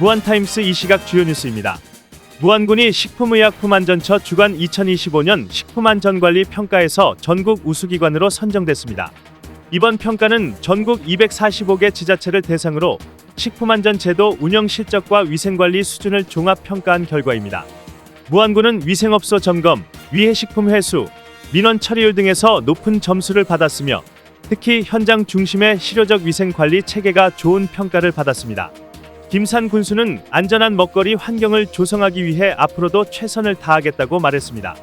무한타임스 이 시각 주요 뉴스입니다. 무한군이 식품의약품안전처 주간 2025년 식품안전관리 평가에서 전국 우수기관으로 선정됐습니다. 이번 평가는 전국 245개 지자체를 대상으로 식품안전 제도 운영 실적과 위생관리 수준을 종합 평가한 결과입니다. 무한군은 위생업소 점검, 위해식품 회수, 민원 처리율 등에서 높은 점수를 받았으며 특히 현장 중심의 실효적 위생 관리 체계가 좋은 평가를 받았습니다. 김산 군수는 안전한 먹거리 환경을 조성하기 위해 앞으로도 최선을 다하겠다고 말했습니다.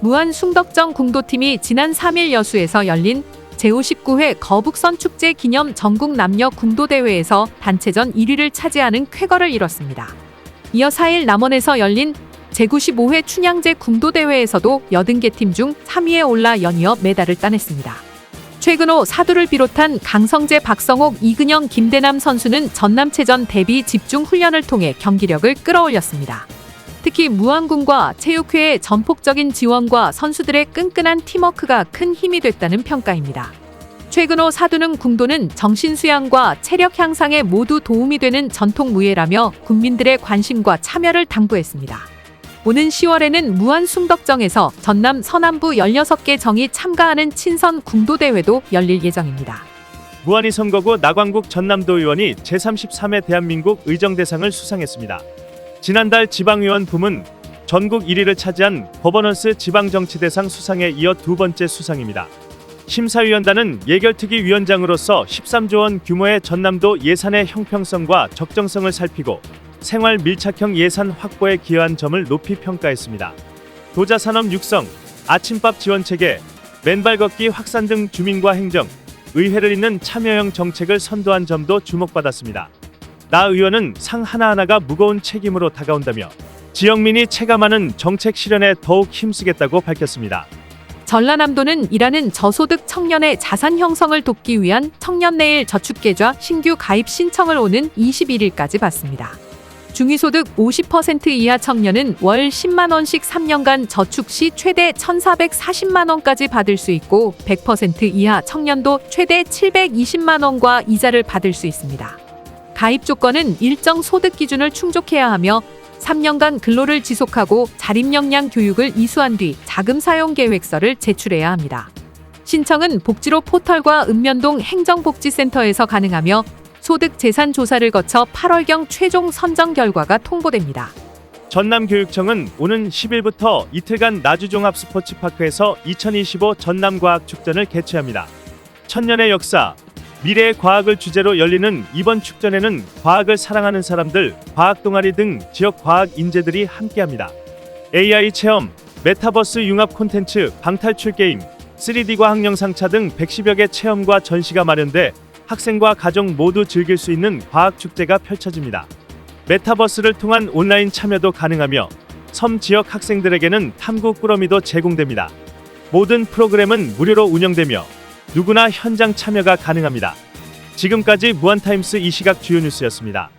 무한 숭덕정 궁도팀이 지난 3일 여수에서 열린 제59회 거북선 축제 기념 전국 남녀 궁도 대회에서 단체전 1위를 차지하는 쾌거를 이뤘습니다. 이어 4일 남원에서 열린 제95회 춘향제 궁도 대회에서도 80개 팀 중 3위에 올라 연이어 메달을 따냈습니다. 최근호 사두를 비롯한 강성재, 박성옥, 이근영, 김대남 선수는 전남체전 대비 집중 훈련을 통해 경기력을 끌어올렸습니다. 특히 무안군과 체육회의 전폭적인 지원과 선수들의 끈끈한 팀워크가 큰 힘이 됐다는 평가입니다. 최근호 사두능 궁도는 정신수양과 체력 향상에 모두 도움이 되는 전통 무예라며 국민들의 관심과 참여를 당부했습니다. 오는 10월에는 무안 숭덕정에서 전남 서남부 16개 정이 참가하는 친선 궁도대회도 열릴 예정입니다. 무한이 선거구 나광국 전남도 의원이 제33회 대한민국 의정대상을 수상했습니다. 지난달 지방의원 부문 전국 1위를 차지한 버버넌스 지방정치대상 수상에 이어 두 번째 수상입니다. 심사위원단은 예결특위 위원장으로서 13조 원 규모의 전남도 예산의 형평성과 적정성을 살피고 생활 밀착형 예산 확보에 기여한 점을 높이 평가했습니다. 도자 산업 육성, 아침밥 지원 체계, 맨발 걷기 확산 등 주민과 행정, 의회를 잇는 참여형 정책을 선도한 점도 주목받았습니다. 나 의원은 상 하나하나가 무거운 책임으로 다가온다며 지역민이 체감하는 정책 실현에 더욱 힘쓰겠다고 밝혔습니다. 전라남도는 일하는 저소득 청년의 자산 형성을 돕기 위한 청년내일 저축계좌 신규 가입 신청을 오는 21일까지 받습니다. 중위소득 50% 이하 청년은 월 10만 원씩 3년간 저축 시 최대 1,440만 원까지 받을 수 있고 100% 이하 청년도 최대 720만 원과 이자를 받을 수 있습니다. 가입 조건은 일정 소득 기준을 충족해야 하며 3년간 근로를 지속하고 자립 역량 교육을 이수한 뒤 자금 사용 계획서를 제출해야 합니다. 신청은 복지로 포털과 읍면동 행정복지센터에서 가능하며 소득 재산 조사를 거쳐 8월경 최종 선정 결과가 통보됩니다. 전남교육청은 오는 10일부터 이틀간 나주종합 스포츠파크에서 2025 전남과학축전을 개최합니다. 천년의 역사, 미래의 과학을 주제로 열리는 이번 축전에는 과학을 사랑하는 사람들, 과학 동아리 등 지역 과학 인재들이 함께합니다. AI 체험, 메타버스 융합 콘텐츠, 방탈출 게임, 3D 과 학 영상차 등 110여 개 체험과 전시가 마련돼 학생과 가정 모두 즐길 수 있는 과학 축제가 펼쳐집니다. 메타버스를 통한 온라인 참여도 가능하며 섬 지역 학생들에게는 탐구 꾸러미도 제공됩니다. 모든 프로그램은 무료로 운영되며 누구나 현장 참여가 가능합니다. 지금까지 무한타임스 이 시각 주요 뉴스였습니다.